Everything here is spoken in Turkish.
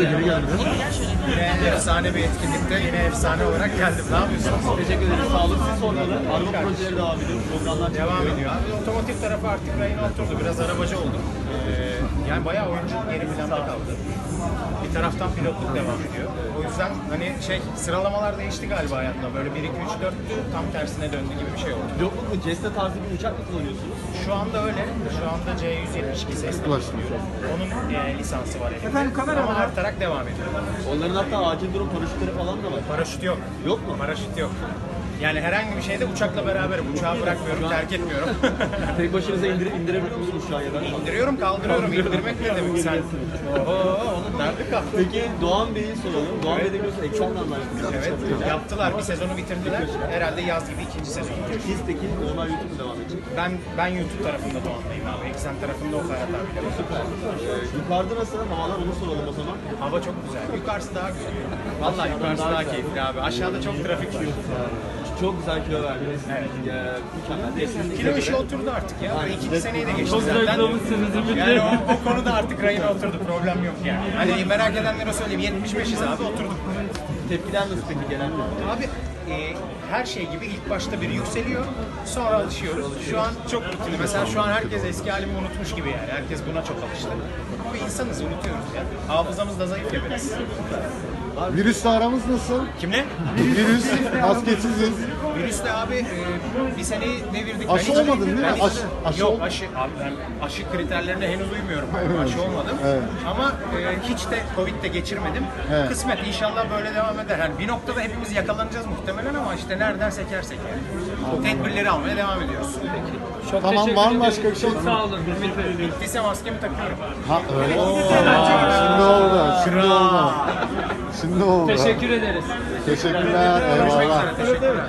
da geri geldi. Yine efsane bir etkinlikte yine efsane olarak geldim. Ne yapıyorsunuz? Teşekkür ederiz. Sağ olun. Siz sormalı. Araba projeleri devam ediyor. Programlar Devam ediyor. Abi otomotiv tarafı artık rayına oturdu. Biraz arabacı oldum. Ee, yani bayağı oyunculuk geri planda kaldı. Bir taraftan pilotluk devam ediyor. O yüzden hani şey sıralamalar değişti galiba hayatımda. Böyle 1 2 3 4'tü tam tersine döndü gibi bir şey oldu. Pilotluk mu? Cessna tarzı bir uçak mı kullanıyorsunuz? Şu anda öyle. Şu anda C172 sesli kullanıyorum. Onun e, lisansı var elimde. Efendim, kamera Ama var. artarak devam ediyor. Onların hatta acil durum paraşütleri falan da var. Paraşüt yok. Yok mu? Paraşüt yok. Yani herhangi bir şeyde uçakla beraberim. Uçağı bırakmıyorum, terk etmiyorum. Tek başınıza indirip indirebiliyor musunuz uçağı ya da? İndiriyorum, kaldırıyorum. İndirmek ne demek sen? Oho, onun nerede kalktı? Peki Doğan Bey'i soralım. Doğan Bey de biliyorsun eksenle anlaştık. Evet, yaptılar. Bir sezonu bitirdiler. Herhalde yaz gibi ikinci sezon. Siz peki normal YouTube devam edecek. Ben ben YouTube tarafında Doğan'dayım abi. Eksen tarafında o Ferhat abiyle. Ee, yukarıda nasıl havalar onu soralım o zaman. Hava çok güzel. Yukarısı daha güzel. Vallahi yukarısı daha keyifli abi. Aşağıda çok trafik. Çok güzel kilo verdiniz. Evet. Ee. Kilo işi oturdu artık ya. Böyle ikinci seneyi de geçti Çok zaten. Ümit Bey. Yani o, o konuda artık rayına oturdu. Problem yok yani. Hani merak edenlere söyleyeyim. 75'iz abi oturduk. Tepkiler nasıl peki gelen? Abi e, her şey gibi ilk başta bir yükseliyor, sonra alışıyoruz. Şu an çok mutluyum. Mesela şu an herkes eski halimi unutmuş gibi yani. Herkes buna çok alıştı. Ama insanız, unutuyoruz ya. Hafızamız da zayıf ya biraz. Virüsle aramız nasıl? Kimle? Virüs, maskesiziz. Virüsle abi e, bir seneyi devirdik. Aşı Ben hiç- olmadın değil mi? hiç- Aşı- aşı Yok aşı. Abi ben aşı kriterlerine henüz uymuyorum. Aşı olmadım. Evet. Ama e, hiç de Covid de geçirmedim. Evet. Kısmet inşallah böyle devam eder. Yani bir noktada hepimiz yakalanacağız muhtemelen ama işte nereden sekersek yani. Tedbirleri almaya devam ediyoruz. Çok Tamam, teşekkür var mı başka bir şey? Çok sağ olun Ümit Bey. Bittiyse maskemi takıyorum. Ha öyle. Şimdi oldu. Şimdi oldu. Şimdi oldu. Teşekkür ederiz. Teşekkürler. Görüşmek Eyvallah. üzere. Teşekkürler.